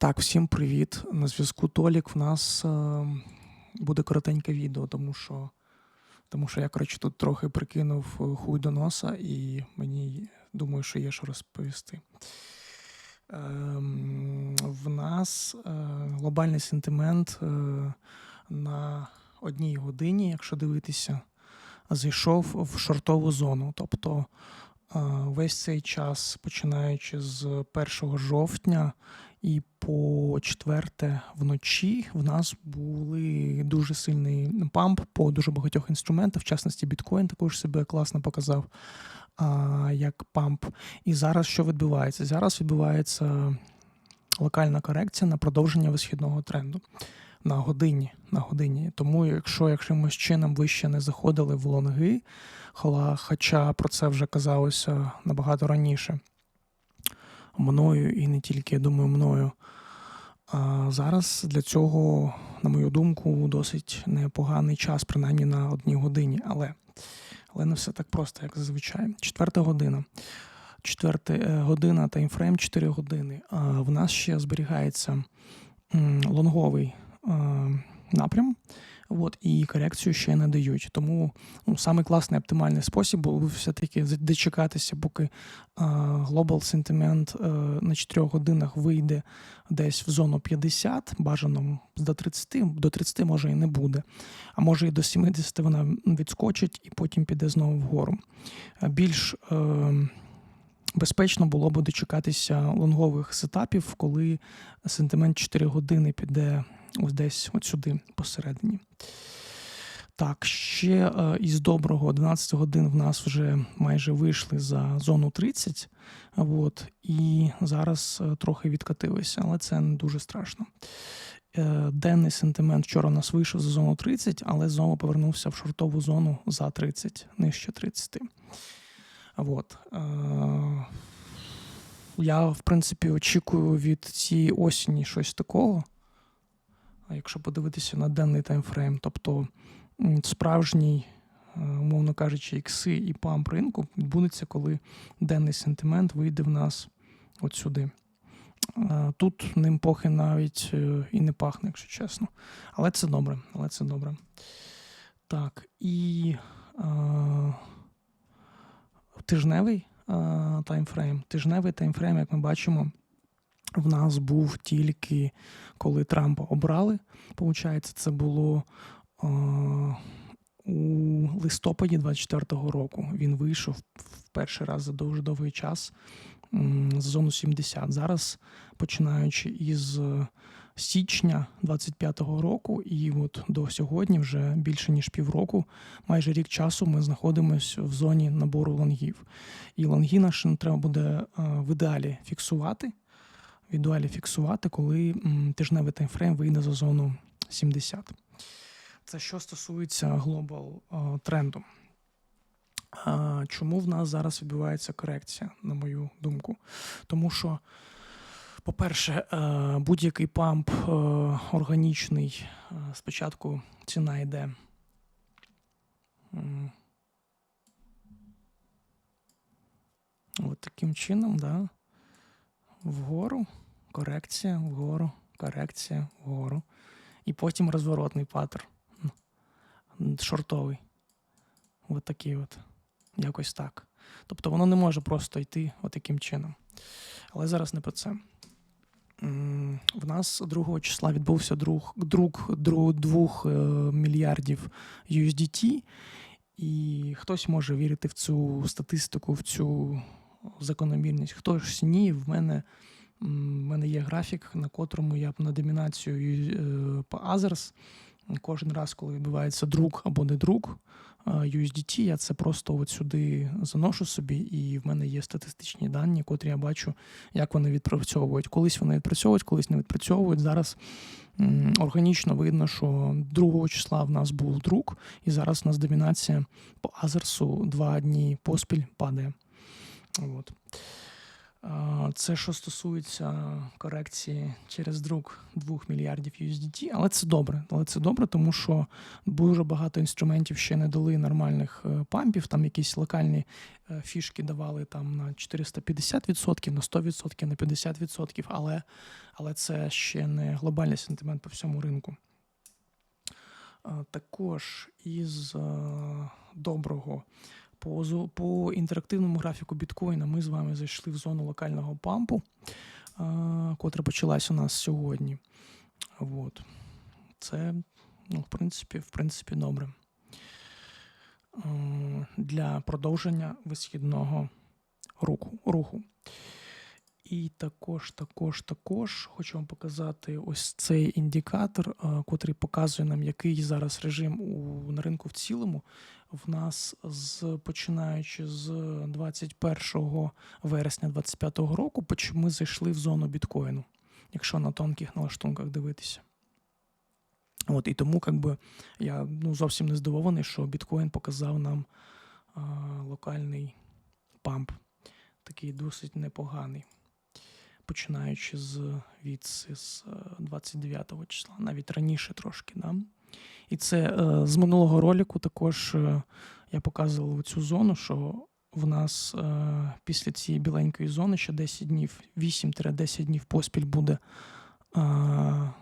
Так, всім привіт. На зв'язку Толік. В нас е, буде коротеньке відео, тому що, тому що я, коротше, тут трохи прикинув е, хуй до носа, і мені думаю, що є що розповісти. Ем, в нас е, глобальний сентимент е, на одній годині, якщо дивитися, зайшов в шортову зону. Тобто е, весь цей час, починаючи з 1 жовтня і по 4 вночі, в нас були дуже сильний памп по дуже багатьох інструментах, в частності біткоін також себе класно показав як памп. І зараз що відбувається? Зараз відбувається локальна корекція на продовження висхідного тренду. На годині, на годині. Тому, якщо якимось чином ви ще не заходили в лонги, хоча про це вже казалося набагато раніше мною і не тільки, я думаю, мною. А зараз для цього, на мою думку, досить непоганий час, принаймні на одній годині. Але, але не все так просто, як зазвичай. Четверта година. Четверта е, година таймфрейм 4 години. А в нас ще зберігається лонговий е, напрям. От, і корекцію ще не дають. Тому ну, самий класний оптимальний спосіб був все-таки дочекатися, поки а, Global а, на 4 годинах вийде десь в зону 50, бажано до 30, до 30 може і не буде. А може і до 70 вона відскочить і потім піде знову вгору. Більш е, безпечно було б дочекатися лонгових сетапів, коли сентимент 4 години піде ось десь от сюди посередині. Так, ще е, із доброго 11 годин в нас вже майже вийшли за зону 30. От, і зараз е, трохи відкатилися, але це не дуже страшно. Е, Денний сентимент вчора у нас вийшов за зону 30, але знову повернувся в шортову зону за 30, нижче 30. От. Я, в принципі, очікую від цієї осені щось такого. Якщо подивитися на денний таймфрейм, тобто справжній, е, умовно кажучи, ікси і памп ринку відбудеться, коли денний сентимент вийде в нас от сюди. Е, Тут ним похи навіть е, і не пахне, якщо чесно. Але це добре. Але це добре. Так, і е, тижневий е, таймфрейм. Тижневий таймфрейм, як ми бачимо, в нас був тільки коли Трампа обрали. Получається, це було е, у листопаді 24-го року. Він вийшов в перший раз за дуже довгий час з зону 70. Зараз, починаючи із січня 25-го року, і от до сьогодні, вже більше ніж півроку, майже рік часу, ми знаходимося в зоні набору лонгів. І лонги наші треба буде в ідеалі фіксувати в ідеалі фіксувати, коли тижневий таймфрейм вийде за зону 70. Це що стосується глобал тренду. Чому в нас зараз відбувається корекція, на мою думку? Тому що, по-перше, е, будь-який памп е, органічний, е, спочатку ціна йде. От таким чином, да, вгору, корекція, вгору, корекція, вгору. І потім розворотний паттерн. Шортовий. От такий от. Якось так. Тобто воно не може просто йти отаким чином. Але зараз не про це. В нас 2 числа відбувся друг, друг, друг двох е, мільярдів USDT, і хтось може вірити в цю статистику, в цю закономірність. Хтось ні, в мене, в мене є графік, на котрому я на домінацію е, по Others. Кожен раз, коли відбувається друк або не друк е, USDT, я це просто от сюди заношу собі, і в мене є статистичні дані, котрі я бачу, як вони відпрацьовують. Колись вони відпрацьовують, колись не відпрацьовують. Зараз органічно видно, що 2 числа в нас був друк, і зараз у нас домінація по Азерсу два дні поспіль падає. От. Це що стосується корекції через друк 2 мільярдів USDT, але це добре. Але це добре, тому що дуже багато інструментів ще не дали нормальних е, пампів. Там якісь локальні е, фішки давали там на 450%, на 100%, на 50%, але, але це ще не глобальний сентимент по всьому ринку. Також із е, доброго по, по інтерактивному графіку біткоїна ми з вами зайшли в зону локального пампу, е, котра почалась у нас сьогодні. От. Це, ну, в принципі, в принципі, добре. Е, Для продовження висхідного руху. І також, також, також хочу вам показати ось цей індикатор, е, котрий показує нам, який зараз режим у, на ринку в цілому. В нас з починаючи з 21 вересня 2025 року, ми зайшли в зону біткоїну, якщо на тонких налаштунках дивитися. От, і тому как би, я ну, зовсім не здивований, що біткоін показав нам а, локальний памп, такий досить непоганий, починаючи з відси з е, 29 числа, навіть раніше трошки. Да? І це е, з минулого ролику також е, я показував цю зону, що в нас е, після цієї біленької зони ще 10 днів, 8-10 днів поспіль буде е,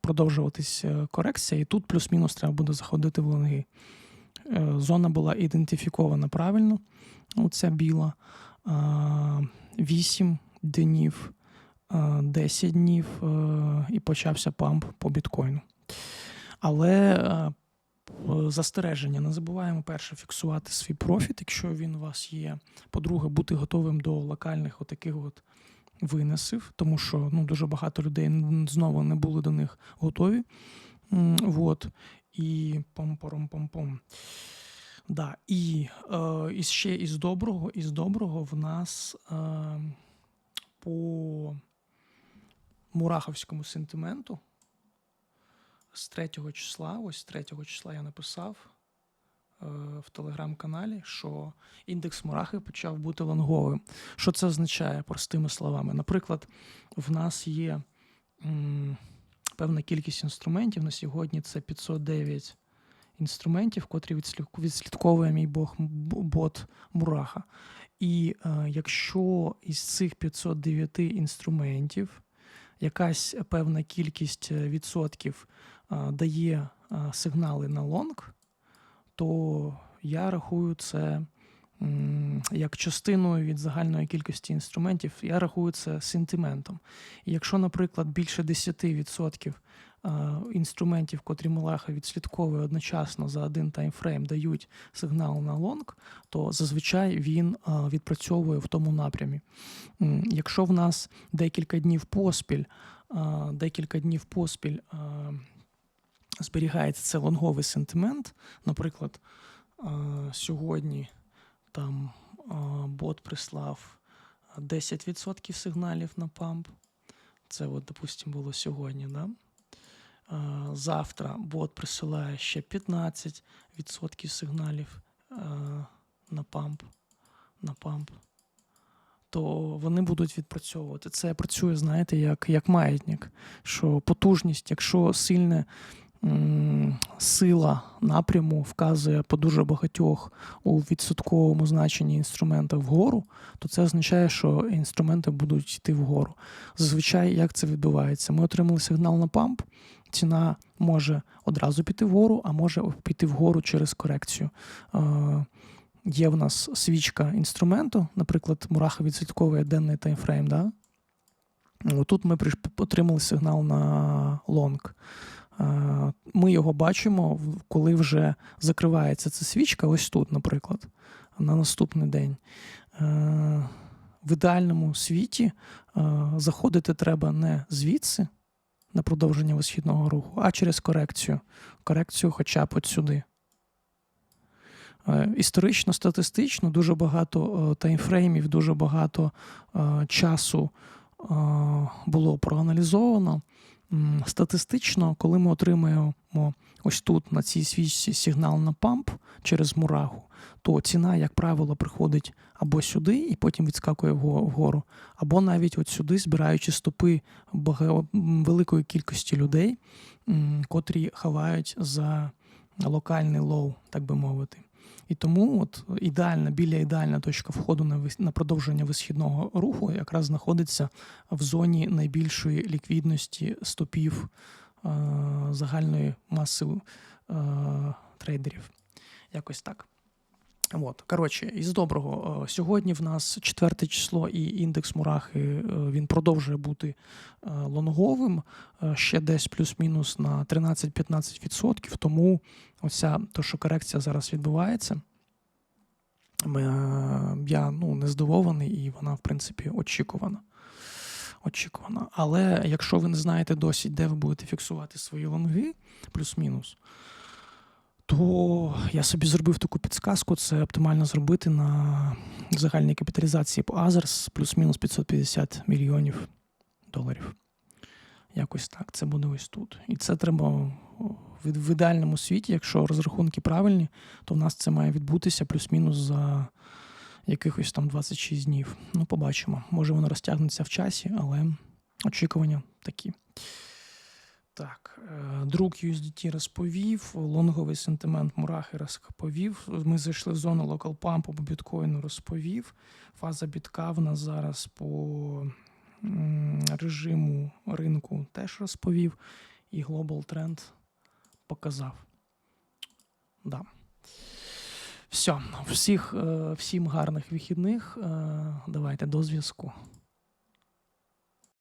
продовжуватись е, корекція, і тут плюс-мінус треба буде заходити в лонги. Е, Зона була ідентифікована правильно, оця біла. Е, 8 днів, е, 10 днів е, і почався памп по біткоїну. Але е, застереження, не забуваємо перше фіксувати свій профіт, якщо він у вас є. По-друге, бути готовим до локальних отаких от винесів, тому що ну, дуже багато людей знову не були до них готові. Вот. І пом-пором-пом-пом. Да. І, е, і ще із доброго, із доброго в нас е, по мураховському сентименту з 3 числа, ось 3 числа я написав е, в телеграм-каналі, що індекс Мурахи почав бути лонговим. Що це означає простими словами? Наприклад, в нас є м, певна кількість інструментів. На сьогодні це 509 інструментів, котрі відслідковує мій бог бот Мураха. І е, якщо із цих 509 інструментів якась певна кількість е, відсотків дає сигнали на лонг, то я рахую це як частиною від загальної кількості інструментів, я рахую це сентиментом. І якщо, наприклад, більше 10% е, інструментів, котрі Мелаха відслідковує одночасно за один таймфрейм, дають сигнал на лонг, то зазвичай він е, відпрацьовує в тому напрямі. Якщо в нас декілька днів поспіль, е, декілька днів поспіль е, зберігається це лонговий сентимент, наприклад, е, сьогодні там е, бот прислав 10% сигналів на памп. Це, от, допустимо, було сьогодні. Да? Е, Завтра бот присилає ще 15% сигналів е, на памп. На памп. То вони будуть відпрацьовувати. Це працює, знаєте, як, як маятник. Що потужність, якщо сильне сила напряму вказує по дуже багатьох у відсотковому значенні інструмента вгору, то це означає, що інструменти будуть йти вгору. Зазвичай як це відбувається? Ми отримали сигнал на памп, ціна може одразу піти вгору, а може піти вгору через корекцію. Е, Є в нас свічка інструменту, наприклад, Мураха відслідковує денний таймфрейм. Да? Тут ми отримали сигнал на лонг. Е, Ми його бачимо, коли вже закривається ця свічка, ось тут, наприклад, на наступний день. Е, В ідеальному світі заходити треба не звідси на продовження висхідного руху, а через корекцію. Корекцію хоча б от сюди. Е, Історично, статистично дуже багато е, таймфреймів, дуже багато е, часу було проаналізовано. Статистично, коли ми отримуємо ось тут на цій свічці сигнал на памп через мураху, то ціна, як правило, приходить або сюди і потім відскакує вго- вгору, або навіть от сюди, збираючи стопи великої кількості людей, котрі ховають за локальний лоу, так би мовити. І тому от ідеальна, біля ідеальна точка входу на, на продовження висхідного руху якраз знаходиться в зоні найбільшої ліквідності стопів е, загальної маси е, трейдерів. Якось так. От, коротше, із доброго. е, Сьогодні в нас четверте число і індекс Мурахи е, він продовжує бути е, лонговим ще десь плюс-мінус на 13-15%. Тому оця то, що корекція зараз відбувається. Я ну, не здивований, і вона, в принципі, очікувана. Очікувана. Але якщо ви не знаєте досі, де ви будете фіксувати свої лонги, плюс-мінус, то я собі зробив таку підсказку. Це оптимально зробити на загальній капіталізації по Азерс плюс-мінус 550 мільйонів доларів. Якось так. Це буде ось тут. І це треба в ідеальному світі, якщо розрахунки правильні, то в нас це має відбутися плюс-мінус за якихось там 26 днів. Ну, побачимо. Може, воно розтягнеться в часі, але очікування такі. Так, е, друг USDT розповів, лонговий сентимент Мурахи розповів. Ми зайшли в зону локал пампу по біткоїну розповів. Фаза бітка в нас зараз по режиму ринку теж розповів. І Global Trend показав. Да. Все, всіх, е, всім гарних вихідних. Е, Давайте до зв'язку.